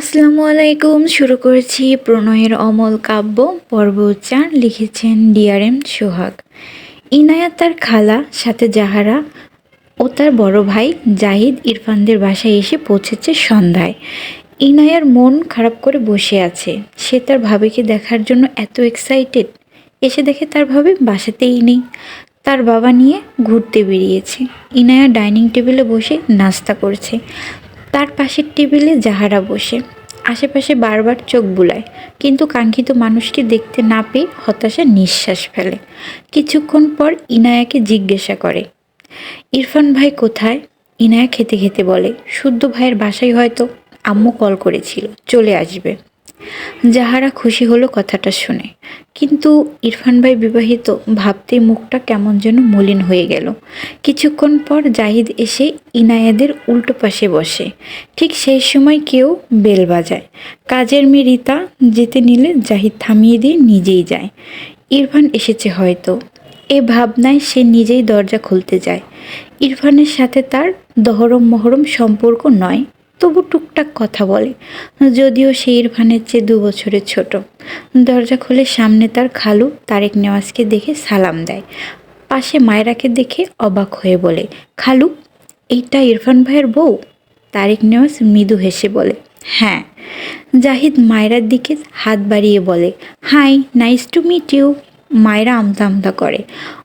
আসসালামু আলাইকুম, শুরু করেছি প্রণয়ের অমল কাব্য, পর্ব চার লিখেছেন ডিআরএম সোহাগ। ইনায়া তার খালা, সাথে জাহারা ও তার বড় ভাই জাহিদ ইরফানদের বাসায় এসে পৌঁছেছে সন্ধ্যায়। ইনায়ার মন খারাপ করে বসে আছে। সে তার ভাবিকে দেখার জন্য এত এক্সাইটেড এসে দেখে তার ভাবি বাসাতেই নেই। তার বাবা নিয়ে ঘুরতে বেরিয়েছে। ইনায়া ডাইনিং টেবিলে বসে নাস্তা করছে। তার পাশের টেবিলে যাহারা বসে। আশেপাশে বারবার চোখ বুলায়, কিন্তু কাঙ্ক্ষিত মানুষকে দেখতে না পেয়ে হতাশা নিঃশ্বাস ফেলে। কিছুক্ষণ পর ইনায়াকে জিজ্ঞাসা করে, ইরফান ভাই কোথায়? ইনায়া খেতে খেতে বলে, শুদ্ধ ভাইয়ের বাসায় হয়তো, আম্মু কল করেছিল, চলে আসবে। যাহারা খুশি হলো কথাটা শুনে। কিন্তু ইরফান ভাই বিবাহিত ভাবতেই মুখটা কেমন যেন মলিন হয়ে গেল। কিছুক্ষণ পর জাহিদ এসে ইনায়াদের উল্টো পাশে বসে। ঠিক সেই সময় কেউ বেল বাজায়। কাজের মেয়ে রীতা যেতে নিলে জাহিদ থামিয়ে দিয়ে নিজেই যায়। ইরফান এসেছে হয়তো। এ ভাবনায় সে নিজেই দরজা খুলতে যায়। ইরফানের সাথে তার দহরম মহরম সম্পর্ক নয়। তবু টুকটাক কথা বলে। যদিও সে ইরফানের চেয়ে দু বছরের ছোট। দরজা খুলে সামনে তার খালু তারেক নেওয়াজকে দেখে সালাম দেয়। পাশে মায়রাকে দেখে অবাক হয়ে বলে, খালু, এইটা ইরফান ভাইয়ের বউ? তারেক নেওয়াজ মৃদু হেসে বলে হ্যাঁ। জাহিদ মায়রার দিকে হাত বাড়িয়ে বলে, hi, nice to meet you. মায়েরা আমতা আমতা করে।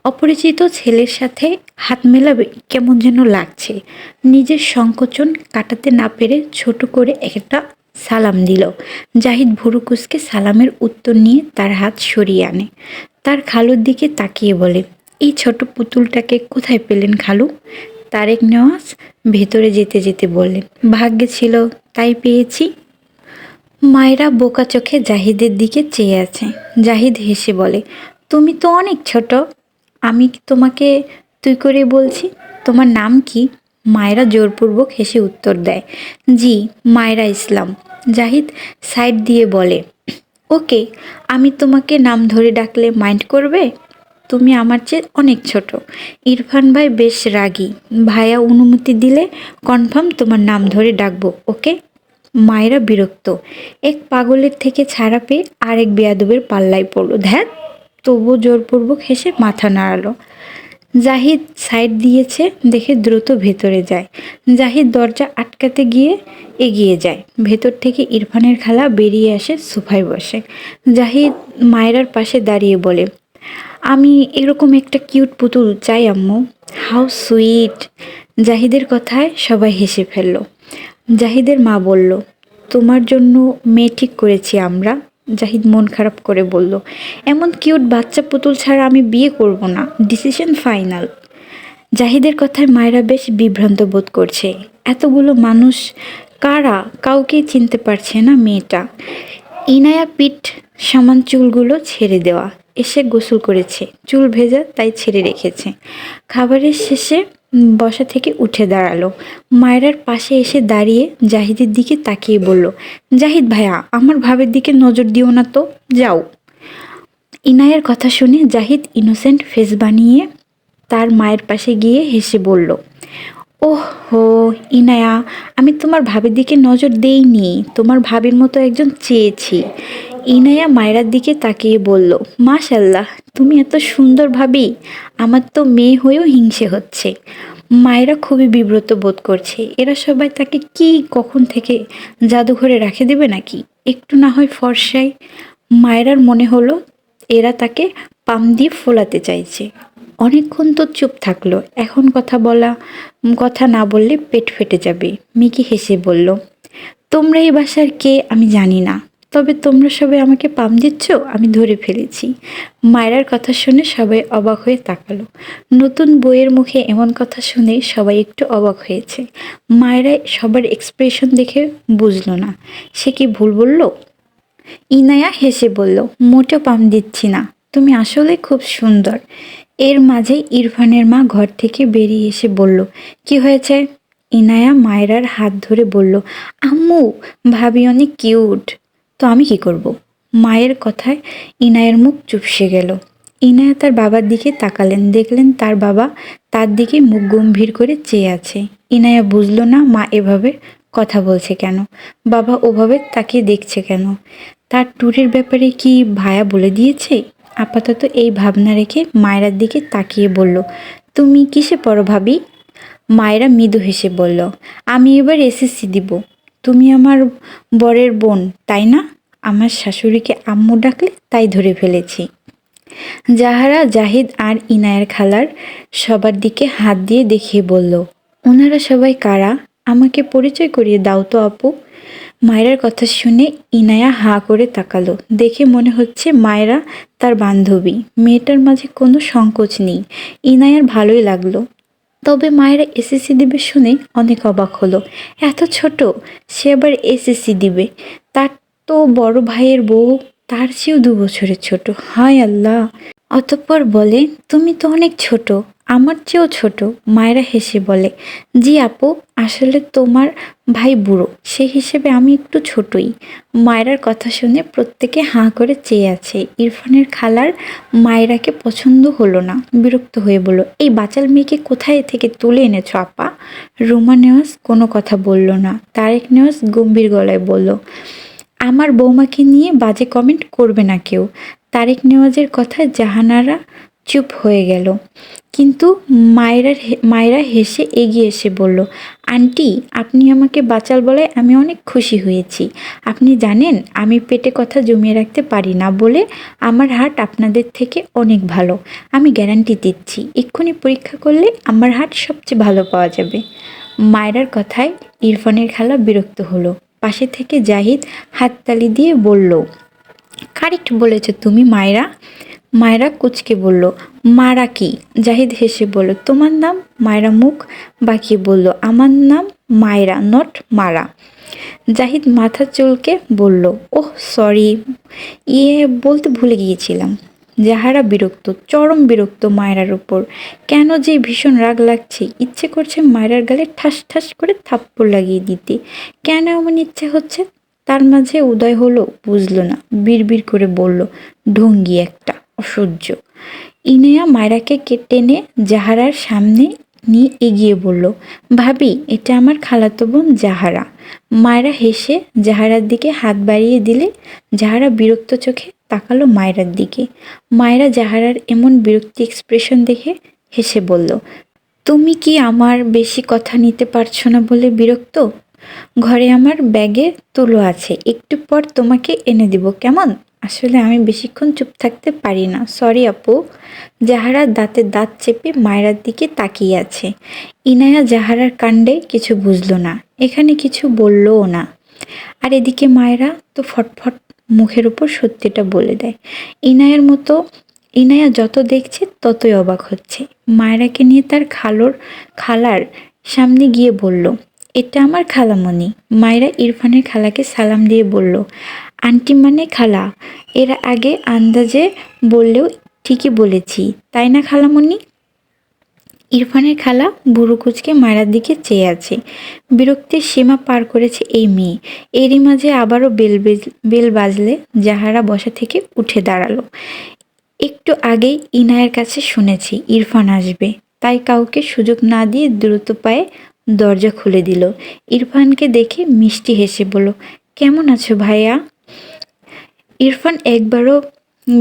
অপরিচিত ছেলের সাথে হাত মেলাবে কেমন যেন লাগছে। নিজের সংকোচন কাটাতে না পেরে ছোট করে একটা সালাম দিল। জাহিদ ভুরুকুসকে সালামের উত্তর নিয়ে তার হাত সরিয়ে আনে। তার খালুর দিকে তাকিয়ে বলে, এই ছোট পুতুলটাকে কোথায় পেলেন খালু? তারেক নেওয়াজ ভেতরে যেতে যেতে বললেন, ভাগ্যে ছিল, তাই পেয়েছি। মায়েরা বোকা চোখে জাহিদের দিকে চেয়ে আছে। জাহিদ হেসে বলে তুমি তো অনেক ছোট। আমি তোমাকে তুই করে বলছি? তোমার নাম কি? মায়েরা জোরপূর্বক হেসে উত্তর দেয়। জি, মায়েরা ইসলাম। জাহিদ সাইড দিয়ে বলে, ওকে, আমি তোমাকে নাম ধরে ডাকলে মাইন্ড করবে? তুমি আমার চেয়ে অনেক ছোট। ইরফান ভাই বেশ রাগী। ভাইয়া অনুমতি দিলে কনফার্ম তোমার নাম ধরে ডাকবো, ওকে? মায়েরা বিরক্ত। এক পাগলের থেকে ছাড়া পেয়ে আরেক বেয়াদবের পাল্লায় পড়ল। ধ্যাত তবু জোরপূর্বক হেসে মাথা নাড়ালো। জাহিদ সাইড দিয়েছে দেখে দ্রুত ভেতরে যায়। জাহিদ দরজা আটকাতে গিয়ে এগিয়ে যায়। ভেতর থেকে ইরফানের খালা বেরিয়ে আসে সোফায় বসে। জাহিদ মায়েরার পাশে দাঁড়িয়ে বলে, আমি এরকম একটা কিউট পুতুল চাই, আম্মু। How sweet! জাহিদের কথায় সবাই হেসে ফেলল। জাহিদের মা বলল, তোমার জন্য মেয়ে ঠিক করেছি আমরা। জাহিদ মন খারাপ করে বলল, এমন কিউট বাচ্চা পুতুল ছাড়া আমি বিয়ে করব না। Decision final. জাহিদের কথায় মায়েরা বেশ বিভ্রান্ত বোধ করছে। এতগুলো মানুষ কারা কাউকে চিনতে পারছে না মেয়েটা। ইনায়া পিঠ সমান চুলগুলো ছেড়ে দেওয়া। এসে গোসল করেছে। চুল ভেজা তাই ছেড়ে রেখেছে। খাবারের শেষে বসা থেকে উঠে দাঁড়াল। মায়রার পাশে এসে দাঁড়িয়ে জাহিদের দিকে তাকিয়ে বলল, জাহিদ ভাইয়া, আমার ভাবের দিকে নজর দিও না তো, যাও। ইনায়ের কথা শুনে জাহিদ ইনোসেন্ট ফেস বানিয়ে তার মায়ের পাশে গিয়ে হেসে বলল, ওহ হো, ইনায়া, আমি তোমার ভাবের দিকে নজর দেইনি, তোমার ভাবির মতো একজন চেয়েছি। ইনায়া মায়েরার দিকে তাকিয়ে বলল মাশাল্লাহ তুমি এত সুন্দর ভাবি। আমার তো মেয়ে হয়েও হিংসে হচ্ছে। মায়েরা খুবই বিব্রত বোধ করছে। এরা সবাই তাকে কি, কখন থেকে জাদুঘরে রাখে দেবে নাকি? একটু না হয় ফর্সায় মায়েরার মনে হলো এরা তাকে পাম দিয়ে ফোলাতে চাইছে। অনেকক্ষণ তো চুপ থাকল। এখন কথা বলা, কথা না বললে পেট ফেটে যাবে। মিকি হেসে বলল, তোমরা এই বাসার কে? আমি জানি না। তবে তোমরা সবাই আমাকে পাম দিচ্ছ? আমি ধরে ফেলেছি। মায়েরার কথা শুনে সবাই অবাক হয়ে তাকালো। নতুন বইয়ের মুখে এমন কথা শুনে সবাই একটু অবাক হয়েছে। মায়েরা সবার এক্সপ্রেশন দেখে বুঝলো না। সে কি ভুল বলল? ইনায়া হেসে বলল, মোটেও পাম দিচ্ছি না। তুমি আসলে খুব সুন্দর। এর মাঝে ইরফানের মা ঘর থেকে বেরিয়ে এসে বলল, কি হয়েছে? ইনায়া মায়েরার হাত ধরে বলল, আম্মু, ভাবি অনেক কিউট তো আমি কি করব। মায়ের কথায় ইনায়ের মুখ চুপসে গেল। ইনায়া তার বাবার দিকে তাকালেন, দেখলেন তার বাবা তার দিকে মুখ গম্ভীর করে চেয়ে আছে। ইনায়া বুঝলো না মা এভাবে কথা বলছে কেন? বাবা ওভাবে তাকিয়ে দেখছে কেন? তার ট্যুরের ব্যাপারে কি ভায়া বলে দিয়েছে? আপাতত এই ভাবনা রেখে মায়েরার দিকে তাকিয়ে বলল, তুমি কিসে পড়ো ভাবি? মায়েরা মৃদু হেসে বলল, আমি এবার এসএসসি দিব। তুমি আমার বরের বোন, তাই না? আমার শাশুড়িকে আম্মু ডাকলে তাই ধরে ফেলেছি। জাহারা, জাহিদ আর ইনায়ের খালার সবার দিকে হাত দিয়ে দেখিয়ে বলল, ওনারা সবাই কারা? আমাকে পরিচয় করিয়ে দাও তো আপু। মায়েরার কথা শুনে ইনায়া হা করে তাকালো। দেখে মনে হচ্ছে মায়েরা তার বান্ধবী। মেয়েটার মাঝে কোনো সংকোচ নেই। ইনায়ার ভালোই লাগল। তবে মায়েরা এসএসসি দিবে শুনে অনেক অবাক হলো। এত ছোট, সে আবার এসএসসি দিবে। তার তো বড় ভাইয়ের বউ, তার চেয়েও দু বছরের ছোট। হায় আল্লাহ। অতঃপর বলে, তুমি তো অনেক ছোট। আমার চেয়েও ছোট, মায়েরা হেসে বলে, জি আপু, আসলে তোমার ভাই বুড়ো, সে হিসেবে আমি একটু ছোটই। মায়েরার কথা শুনে প্রত্যেকে হাঁ করে চেয়ে আছে। ইরফানের খালার মায়েরাকে পছন্দ হলো না, বিরক্ত হয়ে বলল, এই বাচাল মেয়েকে কোথায় থেকে তুলে এনেছো আপা? রুমা নেওয়াজ কোনো কথা বলল না। তারেক নেওয়াজ গম্ভীর গলায় বলল, আমার বৌমাকে নিয়ে বাজে কমেন্ট করবে না কেউ। তারেক নেওয়াজের কথায় জাহানারা চুপ হয়ে গেল। কিন্তু মায়েরা মায়েরা হেসে এগিয়ে এসে বলল, আন্টি, আপনি আমাকে বাঁচাল বলায় আমি অনেক খুশি হয়েছি। আপনি জানেন, আমি পেটে কথা জমিয়ে রাখতে পারি না বলে আমার হার্ট আপনাদের থেকে অনেক ভালো। আমি গ্যারান্টি দিচ্ছি। এক্ষুনি পরীক্ষা করলে আমার হার্ট সবচেয়ে ভালো পাওয়া যাবে। মায়েরার কথায় ইরফানের খালা বিরক্ত হলো। পাশে থেকে জাহিদ হাততালি দিয়ে বলল, কারেক্ট বলেছ তুমি মায়েরা। মায়েরা কুচকে বলল, মারা কি? জাহিদ হেসে বলল, তোমার নাম মায়েরা মুখ? বাঁকিয়ে বলল, আমার নাম মায়েরা নট মারা। জাহিদ মাথা চুলকে বলল, ওহ সরি ইয়ে বলতে ভুলে গিয়েছিলাম। যাহারা বিরক্ত, চরম বিরক্ত মায়েরার উপর। কেন যে ভীষণ রাগ লাগছে, ইচ্ছে করছে মায়েরার গালে ঠাস ঠাস করে থাপ্পড় লাগিয়ে দিতে। কেন এমন ইচ্ছে হচ্ছে? তার মাঝে উদয় হলো, বুঝলো না, বিড়বিড় করে বলল, ঢঙ্গি একটা। অসহ্য। ইনেয়া মায়রাকে টেনে জাহারার সামনে নিয়ে এগিয়ে বলল, ভাবি, এটা আমার খালাতো বোন জাহারা। মায়েরা হেসে জাহারার দিকে হাত বাড়িয়ে দিলে জাহারা বিরক্ত চোখে তাকালো মায়েরার দিকে। মায়েরা জাহারার এমন বিরক্তি এক্সপ্রেশন দেখে হেসে বলল, তুমি কি আমার বেশি কথা নিতে পারছ না বলে বিরক্ত? ঘরে আমার ব্যাগে তুলো আছে, একটু পর তোমাকে এনে দিব, কেমন? আসলে আমি বেশিক্ষণ চুপ থাকতে পারি না। সরি আপু। জাহারা দাঁতে দাঁত চেপে মায়েরার দিকে তাকিয়ে আছে। ইনায়া জাহারার কাণ্ডে কিছু বুঝলো না, এখানে কিছু বললও না। আর এদিকে মায়েরা তো ফটফট মুখের উপর সত্যিটা বলে দেয়। ইনায়ের মতো, ইনায়া যত দেখছে ততই অবাক হচ্ছে। মায়েরাকে নিয়ে তার খালোর, খালার সামনে গিয়ে বলল এটা আমার খালামণি। মায়েরা ইরফানের খালাকে সালাম দিয়ে বলল, আন্টি মানে খালা। এর আগে আন্দাজে বললেও ঠিকই বলেছি, তাই না খালামণি? ইরফানের খালা বুড়ো কুচকে মায়ের দিকে চেয়ে আছে। বিরক্তির সীমা পার করেছে এই মেয়ে। এরই মাঝে আবারও বেল বেল বাজলে যাহারা বসা থেকে উঠে দাঁড়াল। একটু আগেই ইনায়ের কাছে শুনেছি, ইরফান আসবে। তাই কাউকে সুযোগ না দিয়ে দ্রুত পায়ে দরজা খুলে দিল। ইরফানকে দেখে মিষ্টি হেসে বলল, কেমন আছো ভাইয়া? ইরফান একবারও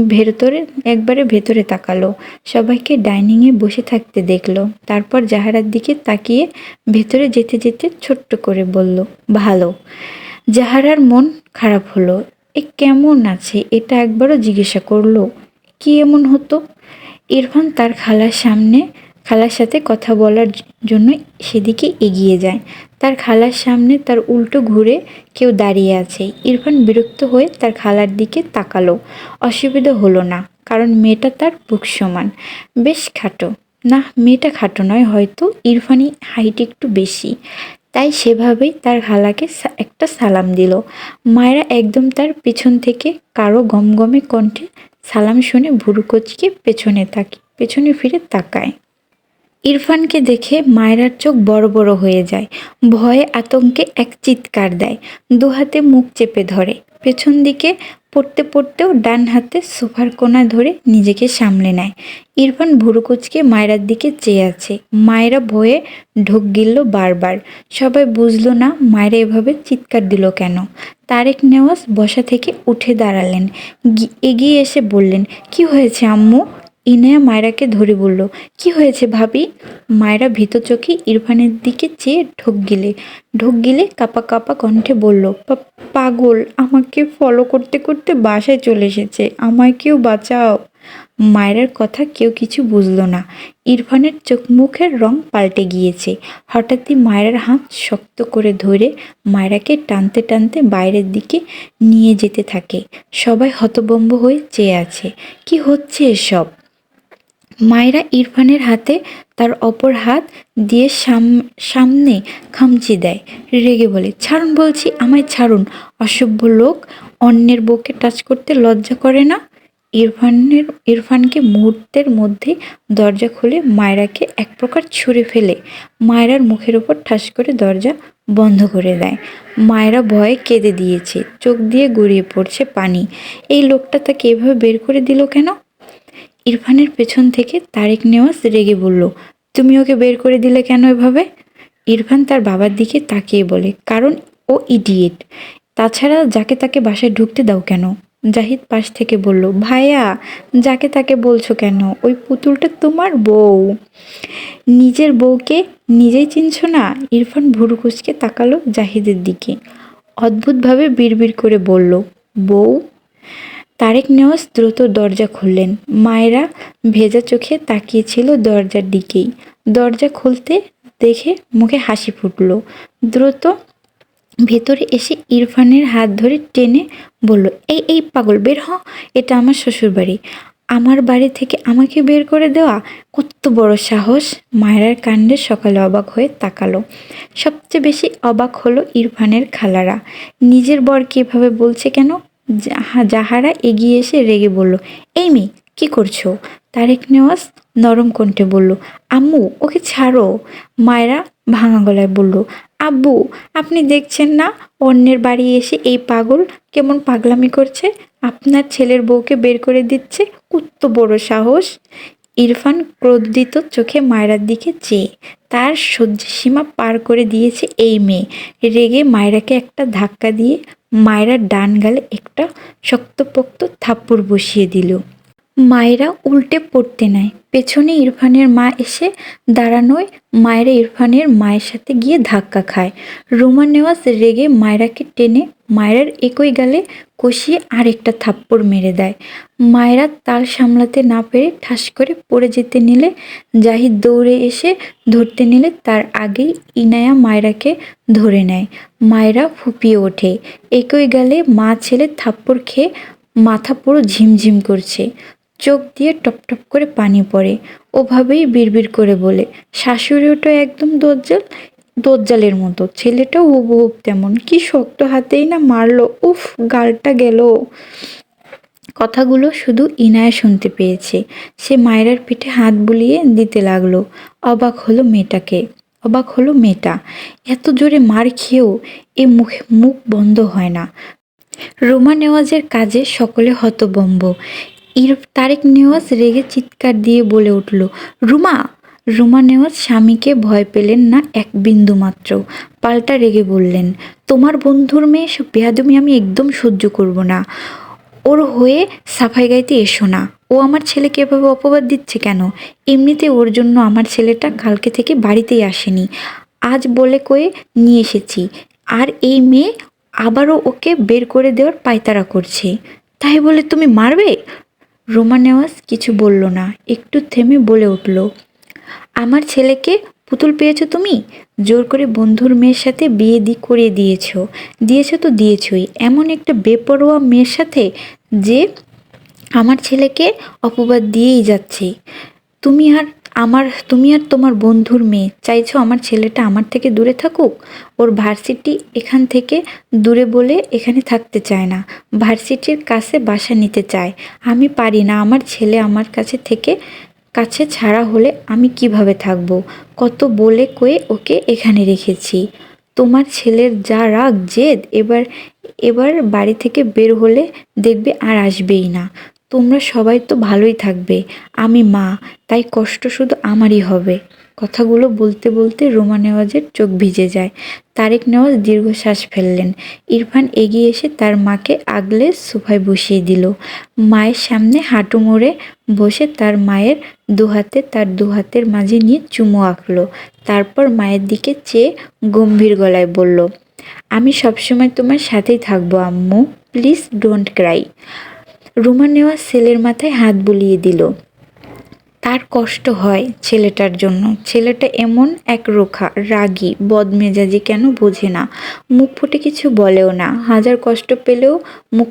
ভেতরে, একবারে ভেতরে তাকালো। সবাইকে ডাইনিংয়ে বসে থাকতে দেখল। তারপর জাহারার দিকে তাকিয়ে ভেতরে যেতে যেতে ছোট্ট করে বলল, ভালো। জাহারার মন খারাপ হলো। এ কেমন আছে? এটা একবারও জিজ্ঞাসা করল? কি এমন হতো? ইরফান তার খালার সামনে খালার সাথে কথা বলার জন্য সেদিকে এগিয়ে যায়। তার খালার সামনে তার উল্টো ঘুরে কেউ দাঁড়িয়ে আছে। ইরফান বিরক্ত হয়ে তার খালার দিকে তাকালো। অসুবিধা হলো না, কারণ মেয়েটা তার বুক সমান। বেশ খাটো। না, মেয়েটা খাটো নয়, হয়তো ইরফানি হাইট একটু বেশি। তাই সেভাবেই তার খালাকে একটা সালাম দিল। মায়েরা একদম তার পিছন থেকে কারও গমগমে কণ্ঠে সালাম শুনে ভুরু কচকে পেছনে তাকি, পেছনে ফিরে তাকায়। ইরফানকে দেখে মায়রার চোখ বড় বড় হয়ে যায়। ভয়ে আতঙ্কে এক চিৎকার দেয়। দুহাতে মুখ চেপে ধরে। পেছন দিকে পড়তে পড়তেও ডান হাতে সোফার কোনা ধরে নিজেকে সামলে নেয়। ইরফান ভুরুকুচকে মায়রার দিকে চেয়ে আছে। মায়েরা ভয়ে ঢোক গিলল বারবার। সবাই বুঝলো না মায়েরা এভাবে চিৎকার দিল কেন। তারেক নেওয়াজ বসা থেকে উঠে দাঁড়ালেন। এগিয়ে এসে বললেন, কি হয়েছে আম্মু? ইনায়া মায়রাকে ধরে বলল, কি হয়েছে ভাবি? মায়রা ভীত চোখে ইরফানের দিকে চেয়ে ঢোক গিলে ঢোক গিলে কাপা কাপা কণ্ঠে বলল পাগল, আমাকে ফলো করতে করতে বাসায় চলে এসেছে, আমায় কেউ বাঁচাও। মায়ের কথা কেউ কিছু বুঝলো না। ইরফানের চোখ মুখের রং পাল্টে গিয়েছে। হঠাৎই মায়ের হাত শক্ত করে ধরে মায়রাকে টানতে টানতে বাইরের দিকে নিয়ে যেতে থাকে। সবাই হতবম্ব হয়ে চেয়ে আছে, কি হচ্ছে এসব? মায়েরা ইরফানের হাতে তার অপর হাত দিয়ে সাম- সামনে খামচি দেয়। রেগে বলে, ছাড়ুন বলছি, আমায় ছাড়ুন। অসভ্য লোক, অন্যের বউকে টাচ করতে লজ্জা করে না? ইরফানের, ইরফানকে মুহূর্তের মধ্যে দরজা খুলে মায়রাকে এক প্রকার ছুঁড়ে ফেলে। মায়রার মুখের ওপর ঠাস করে দরজা বন্ধ করে দেয়। মায়েরা ভয়ে কেঁদে দিয়েছে, চোখ দিয়ে গড়িয়ে পড়ছে পানি। এই লোকটা তাকে এভাবে বের করে দিল কেন? ইরফানের পেছন থেকে তারেক নেওয়াজ রেগে বলল, তুমি ওকে বের করে দিলে কেন এভাবে? ইরফান তার বাবার দিকে তাকিয়ে বলে, কারণ ও ইডিয়েট। তাছাড়া যাকে তাকে বাসায় ঢুকতে দাও কেন? জাহিদ পাশ থেকে বলল, ভাইয়া, যাকে তাকে বলছো কেন? ওই পুতুলটা তোমার বউ। নিজের বউকে নিজেই চিনছ না? ইরফান ভুরুকুচকে তাকালো জাহিদের দিকে। অদ্ভুতভাবে বিড়বিড় করে বলল, বউ তারেক নেওয়াজ দ্রুত দরজা খুললেন। মায়েরা ভেজা চোখে তাকিয়েছিল দরজার দিকেই। দরজা খুলতে দেখে মুখে হাসি ফুটলো। দ্রুত ভেতরে এসে ইরফানের হাত ধরে টেনে বলল, এই এই পাগল, বের হ, এটা আমার শ্বশুরবাড়ি। আমার বাড়ি থেকে আমাকে বের করে দেওয়া? কত বড় সাহস মায়েরার কাণ্ডে সকালে অবাক হয়ে তাকালো। সবচেয়ে বেশি অবাক হলো ইরফানের খালারা। নিজের বরকে এভাবে বলছে কেন? যাহারা এগিয়ে এসে রেগে বলল, এই মেয়ে, কি করছ? তারেক নেওয়াজ নরম কণ্ঠে বলল, আম্মু, ওকে ছাড়ো। মায়েরা ভাঙা গলায় বলল, আব্বু, আপনি দেখছেন না, অন্যের বাড়ি এসে এই পাগল কেমন পাগলামি করছে? আপনার ছেলের বউকে বের করে দিচ্ছে? কত বড় সাহস! ইরফান ক্রোধিত চোখে মায়রার দিকে চেয়ে, তার সহ্যের সীমা পার করে দিয়েছে এই মেয়ে। রেগে মায়রাকে একটা ধাক্কা দিয়ে মায়রার ডান গালে একটা শক্তপোক্ত থাপ্পড় বসিয়ে দিল। মায়েরা উল্টে পড়তে নেয়। পেছনে ইরফানের মা এসে দাঁড়ানোয় মায়েরা ইরফানের মায়ের সাথে গিয়ে ধাক্কা খায়। রোমান নেওয়াজ রেগে মায়রাকে টেনে মায়েরার একই গালে কষিয়ে আরেকটা থাপ্পড় মেরে দেয়। মায়েরা তাল সামলাতে না পেরে ঠাস করে পড়ে যেতে নিলে, জাহিদ দৌড়ে এসে ধরতে নিলে তার আগেই ইনায়া মায়রাকে ধরে নেয়। মায়েরা ফুপিয়ে ওঠে। একই গালে মা ছেলে থাপ্পড় খেয়ে মাথা পুরো ঝিমঝিম করছে। চোখ দিয়ে টপ টপ করে পানি পড়ে। ওভাবেই বিড়বিড় করে বলে শাশুড়িওটা একদম দজ্জাল, দজ্জালের মতো। ছেলেটাও হুবহুব তেমন। কি শক্ত হাতেই না মারলো। উফ, গালটা গেল। কথাগুলো শুধু ইনায়া শুনতে পেয়েছে। সে মায়েরার পিঠে হাত বুলিয়ে দিতে লাগল। অবাক হলো মেয়েটাকে। অবাক হলো মেয়েটা। এত জোরে মার খেয়েও এ মুখে মুখ বন্ধ হয় না। রোমা নেওয়াজের কাজে সকলে হতবম্ব ইর তারেক নেওয়াজ রেগে চিৎকার দিয়ে বলে উঠল, রুমা রুমা নেওয়াজ স্বামীকে ভয় পেলেন না এক বিন্দু মাত্র। পাল্টা রেগে বললেন, তোমার বন্ধুর মেয়ে সব বেয়াদমি আমি একদম সহ্য করব না। ওর হয়ে সাফাই গাইতে এসো না। ও আমার ছেলেকে এভাবে অপবাদ দিচ্ছে কেন? এমনিতে ওর জন্য আমার ছেলেটা কালকে থেকে বাড়িতেই আসেনি। আজ বলে কয়ে নিয়ে এসেছি। আর এই মেয়ে আবারও ওকে বের করে দেওয়ার পায়তারা করছে। তাই বলে তুমি মারবে? রোমা নেওয়াজ কিছু বলল না, একটু থেমে বলে উঠল, আমার ছেলেকে পুতুল পেয়েছ তুমি? জোর করে বন্ধুর মেয়ের সাথে বিয়ে দি, করিয়ে দিয়েছ, দিয়েছ তো দিয়েছই, এমন একটা বেপরোয়া মেয়ের সাথে যে আমার ছেলেকে অপবাদ দিয়েই যাচ্ছে। তুমি আর আমার, তুমি আর তোমার বন্ধুর মেয়ে। চাইছো আমার ছেলেটা আমার থেকে দূরে থাকুক? ওর ভার্সিটি এখান থেকে দূরে বলে এখানে থাকতে চায় না। ভার্সিটির কাছে বাসা নিতে চায়। আমি পারি না আমার ছেলে আমার কাছে থেকে কাছে ছাড়া হলে আমি কীভাবে থাকব? কত বলে কয়ে ওকে এখানে রেখেছি। তোমার ছেলের যা রাগ, জেদ, এবার এবার বাড়ি থেকে বের হলে দেখবে আর আসবেই না। তোমরা সবাই তো ভালোই থাকবে। আমি মা, তাই কষ্ট শুধু আমারই হবে। কথাগুলো বলতে বলতে রোমা নেওয়াজের চোখ ভিজে যায়। তারেক নেওয়াজ দীর্ঘশ্বাস ফেললেন। ইরফান এগিয়ে এসে তার মাকে আগলে সোফায় বসিয়ে দিল। মায়ের সামনে হাঁটু মোড়ে বসে তার মায়ের দুহাতে তার দুহাতের মাঝে নিয়ে চুমু আঁকলো। তারপর মায়ের দিকে চেয়ে গম্ভীর গলায় বলল, আমি সবসময় তোমার সাথেই থাকব, আম্মু। Please don't Cry. রুমা নেওয়া ছেলের মাথায় হাত বুলিয়ে দিল। তার কষ্ট হয় ছেলেটার জন্য। ছেলেটা এমন এক রোখা, রাগী, বদমেজাজি কেন বোঝে না। মুখ ফুটে কিছু বলেও না। হাজার কষ্ট পেলেও মুখ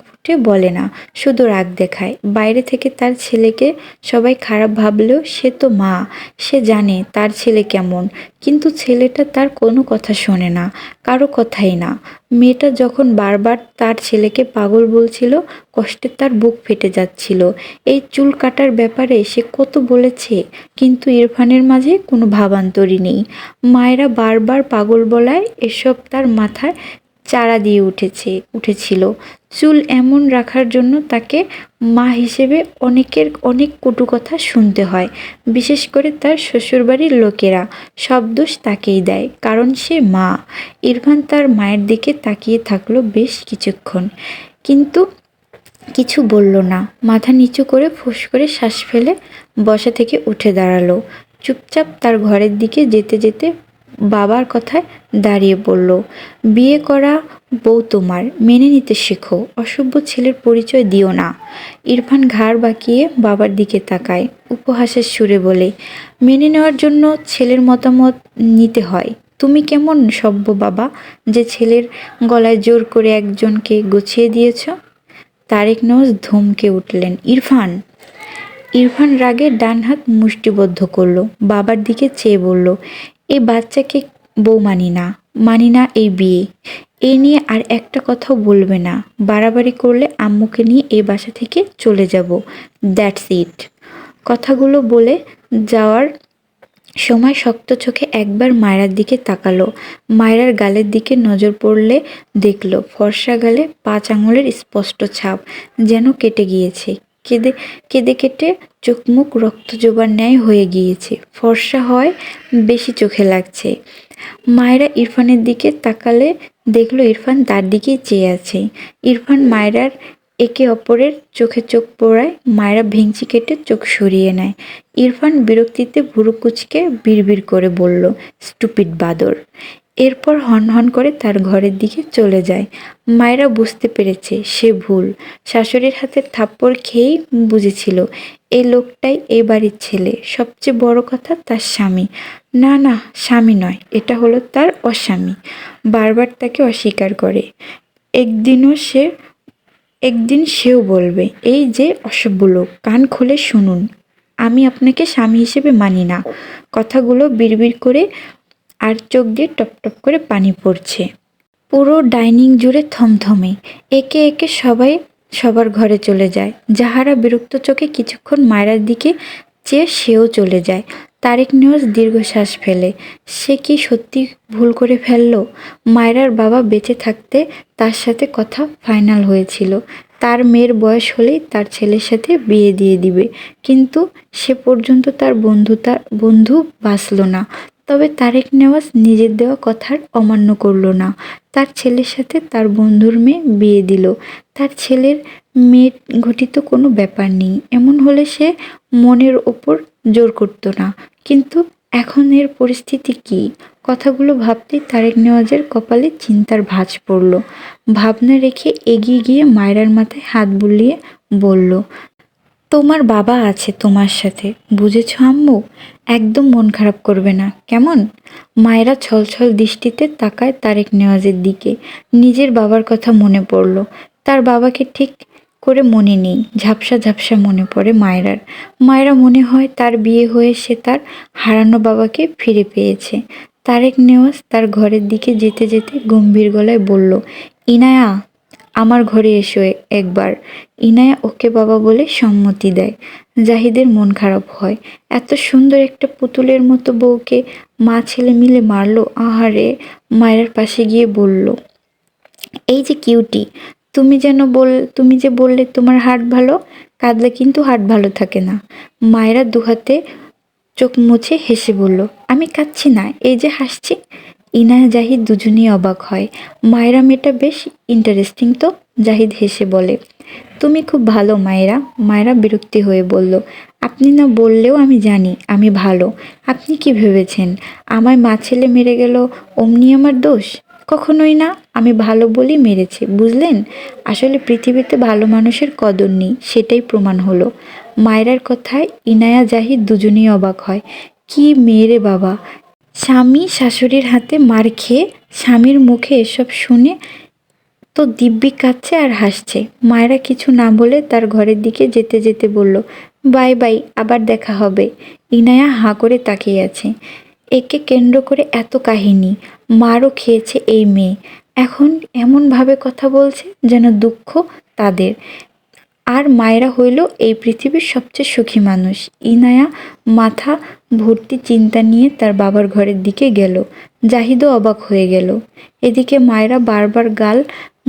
বলে না, শুধু রাগ দেখায়। বাইরে থেকে তার ছেলেকে সবাই খারাপ ভাবলেও সে তো মা, সে জানে তার ছেলে কেমন। কিন্তু ছেলেটা তার কোনো কথা শোনে না, কারও কথাই না। মেয়েটা যখন বারবার তার ছেলেকে পাগল বলছিল, কষ্টে তার বুক ফেটে যাচ্ছিল। এই চুল কাটার ব্যাপারে সে কত বলেছে, কিন্তু ইরফানের মাঝে কোনো ভাবান্তরই নেই। মায়েরা বারবার পাগল বলায় এসব তার মাথায় চারা দিয়ে উঠেছে, উঠেছিল। চুল এমন রাখার জন্য তাকে মা হিসেবে অনেকের অনেক কটু কথা শুনতে হয়, বিশেষ করে তার শ্বশুরবাড়ির লোকেরা। সব দোষ তাকেই দেয়, কারণ সে মা। ইরফান তার মায়ের দিকে তাকিয়ে থাকল বেশ কিছুক্ষণ। কিন্তু কিছু বলল না। মাথা নিচু করে ফুস করে শ্বাস ফেলে বসা থেকে উঠে দাঁড়াল। চুপচাপ তার ঘরের দিকে যেতে যেতে বাবার কথায় দাঁড়িয়ে পড়ল বিয়ে করা বউ তোমার, মেনে নিতে শেখো, অসভ্য ছেলের পরিচয় দিও না। ইরফান ঘাড় বাঁকিয়ে বাবার দিকে তাকায়, উপহাসের সুরে বলে, মেনে নেওয়ার জন্য ছেলের মতামত নিতে হয়। তুমি কেমন সভ্য বাবা যে ছেলের গলায় জোর করে একজনকে গুছিয়ে দিয়েছ? তারেক নওয়াজ ধমকে উঠলেন, ইরফান! ইরফান রাগে ডান হাত মুষ্টিবদ্ধ করল, বাবার দিকে চেয়ে বলল এই বাচ্চাকে বউ মানি না মানি না এই বিয়ে। এই নিয়ে আর একটা কথাও বলবে না। বাড়াবাড়ি করলে আম্মুকে নিয়ে এই বাসা থেকে চলে যাব। That's it. কথাগুলো বলে যাওয়ার সময় শক্ত চোখে একবার মায়রার দিকে তাকালো। মায়রার গালের দিকে নজর পড়লে দেখল, ফর্সা গালে পাঁচ আঙুলের স্পষ্ট ছাপ যেন কেটে গিয়েছে। কেঁদে কেঁদে কেটে চোখ মুখ রক্ত জোবার ন্যায় হয়ে গিয়েছে। ফর্সা হয়, বেশি চোখে লাগছে। মায়েরা ইরফানের দিকে তাকালে দেখল ইরফান তার দিকেই চেয়ে আছে। ইরফান মায়েরার একে অপরের চোখে চোখ পড়ায়, মায়েরা ভেঙচি কেটে চোখ সরিয়ে নেয়। ইরফান বিরক্তিতে ভুরু কুচকে বিড়বিড় করে বলল, স্টুপিড বাদর। এরপর হন হন করে তার ঘরের দিকে চলে যায়। মায়েরা বুঝতে পেরেছে, সে ভুল। শাশুড়ির হাতে থাপ্পড় খেয়েই বুঝেছিল এই লোকটাই এই বাড়ির ছেলে। সবচেয়ে বড় কথা তার স্বামী। না না, স্বামী নয়, এটা হলো তার অস্বামী। বারবার তাকে অস্বীকার করে। একদিনও সে, একদিন সেও বলবে, এই যে অসভ্য লোক, কান খুলে শুনুন। আমি আপনাকে স্বামী হিসেবে মানি না। কথাগুলো বিড়বিড় করে আর চোখ দিয়ে টপ টপ করে পানি পড়ছে। পুরো ডাইনিং জুড়ে থমথমে। একে একে সবাই সবার ঘরে চলে যায়। যাহারা বিরক্ত চোখে কিছুক্ষণ মায়েরার দিকে চেয়ে সেও চলে যায়। তারেক নিউজ দীর্ঘশ্বাস ফেলে। সে কি সত্যি ভুল করে ফেলল? মায়রার বাবা বেঁচে থাকতে তার সাথে কথা ফাইনাল হয়েছিল। তার মেয়ের বয়স হলেই তার ছেলের সাথে বিয়ে দিয়ে দিবে। কিন্তু সে পর্যন্ত তার বন্ধু তার বন্ধু বাঁচল না। তবে তারেক নেওয়াজ নিজের দেওয়া কথার অমান্য করল না। তার ছেলের সাথে তার বন্ধুর মেয়ে বিয়ে দিল। তার ছেলের মেয়ে ঘটিত কোনো ব্যাপার নেই। এমন হলে সে মনের ওপর জোর করতো না। কিন্তু এখন এর পরিস্থিতি কি? কথাগুলো ভাবতেই তারেক নেওয়াজের কপালে চিন্তার ভাঁজ পড়ল। ভাবনা রেখে এগিয়ে গিয়ে মায়রার মাথায় হাত বুলিয়ে বলল তোমার বাবা আছে তোমার সাথে, বুঝেছ আম্মু? একদম মন খারাপ করবে না। কেমন? মায়েরা ছলছল দৃষ্টিতে তাকায় তারেক নেওয়াজের দিকে। নিজের বাবার কথা মনে পড়ল। তার বাবাকে ঠিক করে মনে নেই। ঝাপসা ঝাপসা মনে পড়ে মায়েরার। মায়েরা মনে হয় তার বিয়ে হয়ে সে তার হারানো বাবাকে ফিরে পেয়েছে। তারেক নেওয়াজ তার ঘরের দিকে যেতে যেতে গম্ভীর গলায় বলল, ইনায়া আমার ঘরে এসো একবার। ইনায়া ওকে বাবা বলে সম্মতি দেয়। জাহিদের মন খারাপ হয়। এত সুন্দর একটা পুতুলের মতো বউকে মা ছেলে মিলে মারলো, আহারে, মায়ের পাশে গিয়ে বলল, এই যে কিউটি, তুমি যেন বল, তুমি যে বললে তোমার হাট ভালো, কাঁদলে কিন্তু হাট ভালো থাকে না। মায়েরা দুহাতে চোখ মুছে হেসে বলল, আমি কাঁদছি না, এই যে হাসছি ইনায়া জাহিদ দুজনেই অবাক হয়। মায়েরা মেয়েটা বেশ ইন্টারেস্টিং তো, জাহিদ হেসে বলে। তুমি খুব ভালো মায়েরা। মায়েরা বিরক্তি হয়ে বলল, আপনি না বললেও আমি জানি, আমি ভালো। আপনি কি ভেবেছেন? আমার মা ছেলে মেরে গেল, অমনি আমার দোষ? কখনোই না, আমি ভালো বলেই মেরেছে, বুঝলেন? আসলে পৃথিবীতে ভালো মানুষের কদর নেই, সেটাই প্রমাণ হলো। মায়েরার কথায় ইনায়া জাহিদ দুজনেই অবাক হয়। কি মেয়েরে বাবা! স্বামী শাশুড়ির হাতে মার খেয়ে স্বামীর মুখে এসব শুনে তো দিব্যি কাঁদছে আর হাসছে। মায়েরা কিছু না বলে তার ঘরের দিকে যেতে যেতে বলল, বাই বাই, আবার দেখা হবে। ইনায়া হাঁ করে তাকিয়ে আছে। একে কেন্দ্র করে এত কাহিনী, মারও খেয়েছে এই মেয়ে। এখন এমনভাবে কথা বলছে যেন দুঃখ তাদের। আর মায়েরা হইল এই পৃথিবীর সবচেয়ে সুখী মানুষ। ইনায়া মাথা ভর্তি চিন্তা নিয়ে তার বাবার ঘরের দিকে গেল। জাহিদও অবাক হয়ে গেল। এদিকে মায়েরা বারবার গাল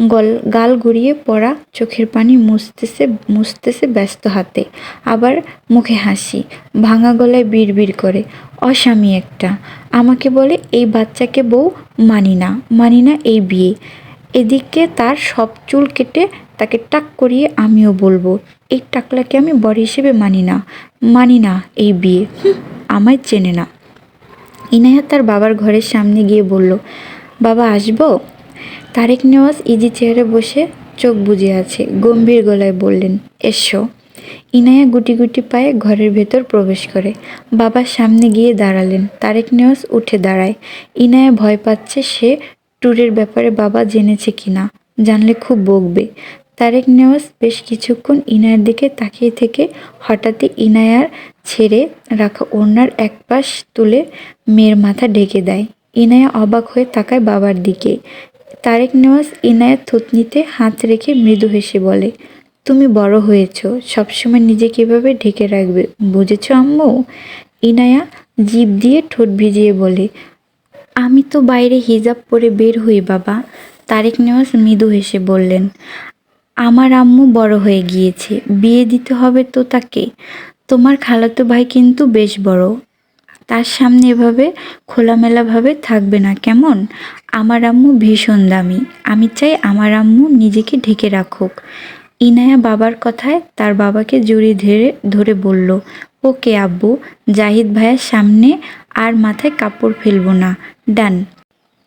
গল, গাল গড়িয়ে পড়া চোখের পানি মুছতেছে মুছতেছে ব্যস্ত হাতে। আবার মুখে হাসি, ভাঙা গলায় বিড়বিড় করে। অস্বামী একটা। আমাকে বলে, এই বাচ্চাকে বউ মানি না মানি না এই বিয়ে। এদিকে তার সব চুল কেটে তাকে টাক করিয়ে আমিও বলব, এই টাকলাকে আমি বর হিসেবে মানি না মানি না এই বিয়ে আমায় চেনে না। ইনায়া তার বাবার ঘরের সামনে গিয়ে বলল, বাবা আসব? তারেক নেওয়াজ ইজি চেয়ারে বসে চোখ বুজে আছে, গম্ভীর গলায় বললেন, এসো। ইনায়া গুটি গুটি পায়ে ঘরের ভেতর প্রবেশ করে, বাবার সামনে গিয়ে দাঁড়ালেন, তারেক নেওয়াজ উঠে দাঁড়ায়। ইনায়া ভয় পাচ্ছে সে ট্যুরের ব্যাপারে বাবা জেনেছে কিনা, জানলে খুব বকবে। তারেক নেওয়াজ বেশ কিছুক্ষণ ইনায়ার দিকে তাকিয়ে থেকে হঠাৎই ইনায়ার ছেড়ে রাখা ওড়নার এক পাশ তুলে মেয়ের মাথা ঢেকে দেয়। ইনায়া অবাক হয়ে তাকায় বাবার দিকে। তারেক নেওয়াজ ইনায়ার থুতনিতে হাত রেখে মৃদু হেসে বলে, তুমি বড় হয়েছ, সবসময় নিজে এভাবে ঢেকে রাখবে, বুঝেছ আম্মু? ইনায়া জিভ দিয়ে ঠোঁট ভিজিয়ে বলে আমি তো বাইরে হিজাব পরে বের হই, বাবা। তারেক নেওয়াজ মৃদু হেসে বললেন, আমার আম্মু বড় হয়ে গিয়েছে, বিয়ে দিতে হবে তো তাকে। তোমার খালাতো ভাই কিন্তু বেশ বড়। তার সামনে এভাবে খোলামেলাভাবে থাকবে না, কেমন? আমার আম্মু ভীষণ দামি। আমি চাই আমার আম্মু নিজেকে ঢেকে রাখুক। ইনায়া বাবার কথায় তার বাবাকে জড়িয়ে ধরে ধরে বলল, ওকে আব্বু, জাহিদ ভাইয়ের সামনে আর মাথায় কাপড় ফেলব না। ডান।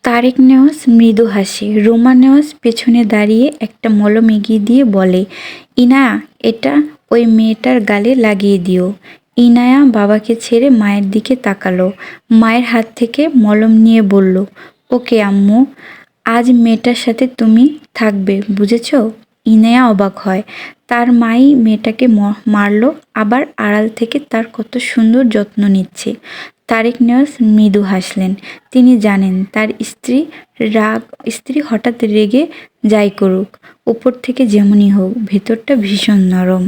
তারেক নেওয়াজ মৃদু হাসি, রোমা নেওয়াজ পেছনে দাঁড়িয়ে একটা মলম এগিয়ে দিয়ে বলে ইনা এটা ওই মেয়েটার গালে লাগিয়ে দিও। ইনায়া বাবাকে ছেড়ে মায়ের দিকে তাকালো। মায়ের হাত থেকে মলম নিয়ে বলল, ওকে আম্মু, আজ মেয়েটার সাথে তুমি থাকবে, বুঝেছ? ইনায়া অবাক হয়। তার মাই মেয়েটাকে মারলো, আবার আড়াল থেকে তার কত সুন্দর যত্ন নিচ্ছে। তারেক নিয়াজ মৃদু হাসলেন। তিনি জানেন, তার স্ত্রী রাগ, স্ত্রী হঠাৎ রেগে যাই করুক, উপর থেকে যেমনই হোক, ভেতরটা ভীষণ নরম।